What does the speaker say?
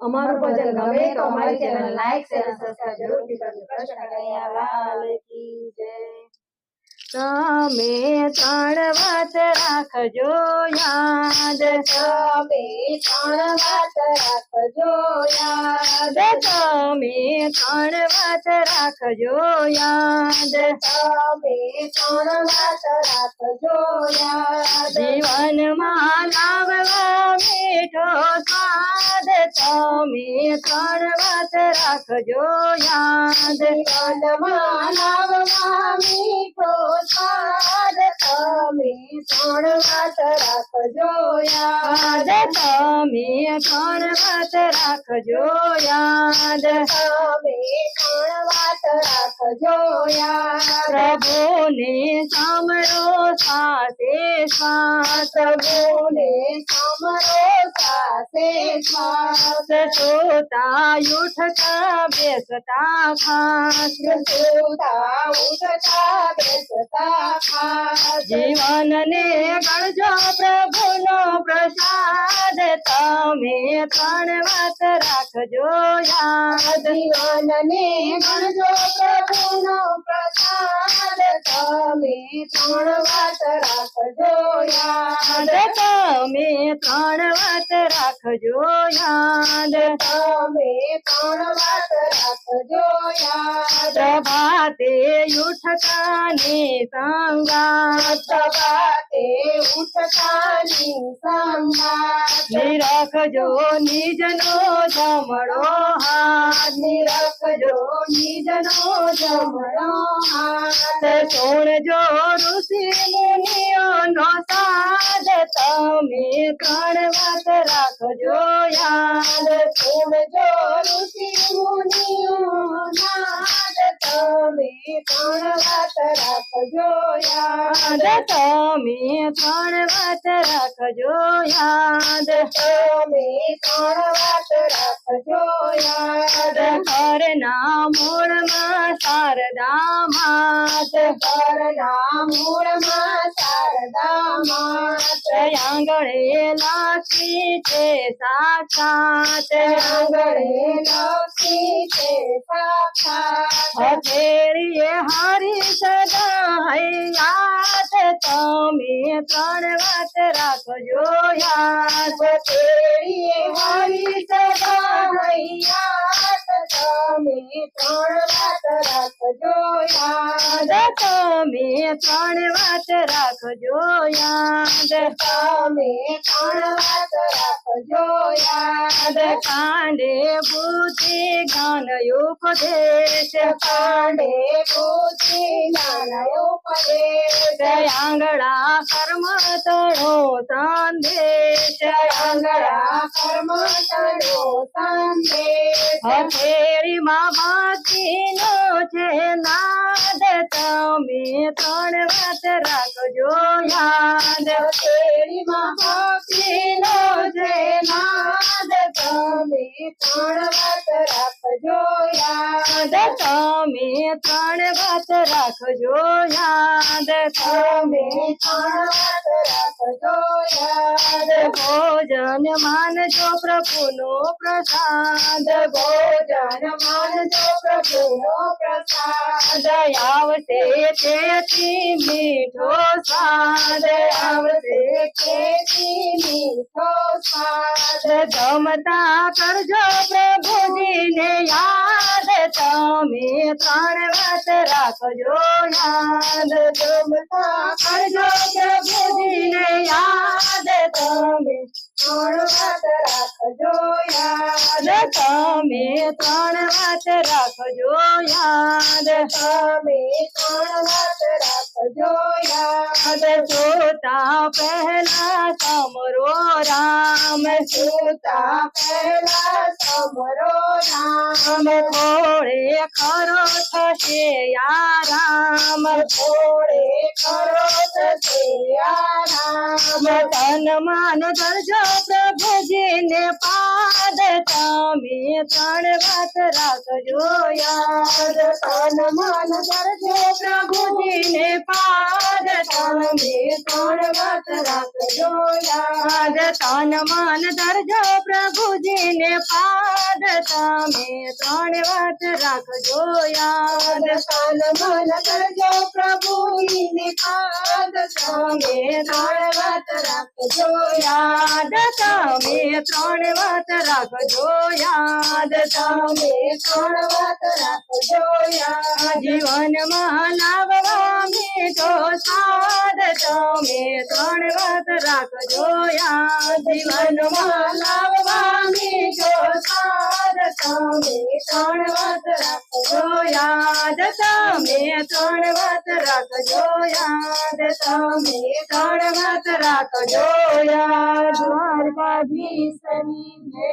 અમારું ભજન ગમે તો અમારી ચેનલ લાઈક શેર સબસ્ક્રાઇબ જરૂરથી કરજો. કૃષ્ણ કનૈયા લાલ કી જય. તમે ત્રણ વાત રાખજો યાદ. તમે ત્રણ વાત રાખજો યાદ. તમે ત્રણ વાત રાખજો યાદ. તમે ત્રણ વાત રાખજો યાદ. જીવનમાં લાવવા મીઠો સ્વાદ તમે ત્રણ વાત રાખજો યાદ. જીવનમાં લાવવા મીઠો સ્વાદ તમે ત્રણ વાત રાખજો યાદ. તમે ત્રણ વાત રાખજો યાદ. તમે ત્રણ વાત રાખજો યાદ. પ્રભુને સામરો સાથે શ્વાસ. પ્રભુને સામરો સાથે શ્વાસ. શ્રોતા ઉઠતા બેસતા ખાસ. સોતા ઉઠતા બેસતા જીવનને ગણજો પ્રભુનો પ્રસાદ. તમે ત્રણ વાત રાખજો યાદ. જીવનને ગણજો પ્રભુનો પ્રસાદ. તમે ત્રણ વાત રાખજો યાદ. તમે ત્રણ વાત રાખજો યાદ. તમે ત્રણ વાત રાખજો યાદ. પ્રભાતે ઉઠતા ને સંગાત. પ્રભાતે ઉઠતા ને સંગાત રાખજો નિજનો હાથ નિજનો જમણો હાથ સોણજો ઋષિ મુનિઓનો સાથ તમે ત્રણ વાત રાખજો યાદ. સોણજો ઋષિ મુનિઓના તમે ત્રણ વાત રાખજો યાદ. તમે ત્રણ વાત રાખજો યાદ. તમે ત્રણ વાત રાખજો યાદ. ઘરના મૂળમાં શારદા માત. ઘરના મૂળમાં શારદા માત આંગણે લક્ષ્મી છે સાક્ષાત આંગણે લક્ષ્મી છે સાક્ષાત હથેળીએ હરી સદા યાદ તમે ત્રણ વાત રાખજો યાદ. હથેળીએ હરી સદા યાદ તમે ત્રણ વાત રાખજો યાદ. તમે ત્રણ વાત રાખજો યાદ. તમે ત્રણ વાત રાખજો યાદ. કાંડે બુદ્ધિ જ્ઞાન ઉપદેશ. કાંડે બુદ્ધિ જ્ઞાન ઉપદેશ. આંગળા કર્મ તણો સંદેશ. આંગળા કર્મ તણો સંદેશ. હથેળીમાં ભક્તિનો છે નાદ તમે ત્રણ વાત રાખજો યાદ હથેળીમાં ભક્તિનો છે નાદ. તમે ત્રણ યાદ તમે ત્રણ વાત રાખજો, યાદ તમે ત્રણ વાત રાખજો, યાદ ભોજન માનજો પ્રભુનો પ્રસાદ, ભોજન માનજો પ્રભુનો પ્રસાદ. આવશે તેથી મીઠો સ્વાદ, આવશે તેથી મીઠો સ્વાદ. જમતા કરજો પ્રભુજીને યાદ તમે ત્રણ વાત રાખજો યાદ જમતા કરજો પ્રભુજીને યાદ તમે. યાદ. તમે ત્રણ વાત રાખજો યાદ. તમે ત્રણ વાત રાખજો યાદ. જોતા પહેલા સમરો રામ. જોતા પહેલા સમરો રામ. થોડે ખરો થશે યારામ થોડે ખરો થશે યારામ તન માન કરજો પ્રભુજીને પાદ. તમે ત્રણ વાત રાખજો યાદ તન માન કરજો પ્રભુજીને પાદ. તમે ત્રણ વાત રાખજો? યાદ તન મન ધરજો પ્રભુજીને પાદ તમે ત્રણ વાત રાખજો. યાદ તન મન ધરજો પ્રભુજીને પાદ તમે ત્રણ વાત રાખજો. યાદ તમે ત્રણ વાત રાખજો, યાદ તમે ત્રણ વાત રાખજો, યાદ જીવનમાં લાવવા મીઠો સ્વાદ તમે ત્રણ વાત રાખજો, યાદ જીવનમાં લાવવા મીઠો સ્વાદ તમે ત્રણ વાત રાખજો, યાદ તમે ત્રણ વાત રાખજો, યાદ તમે ત્રણ વાત રાખજો, યાદ. દ્વારકાધીશની જય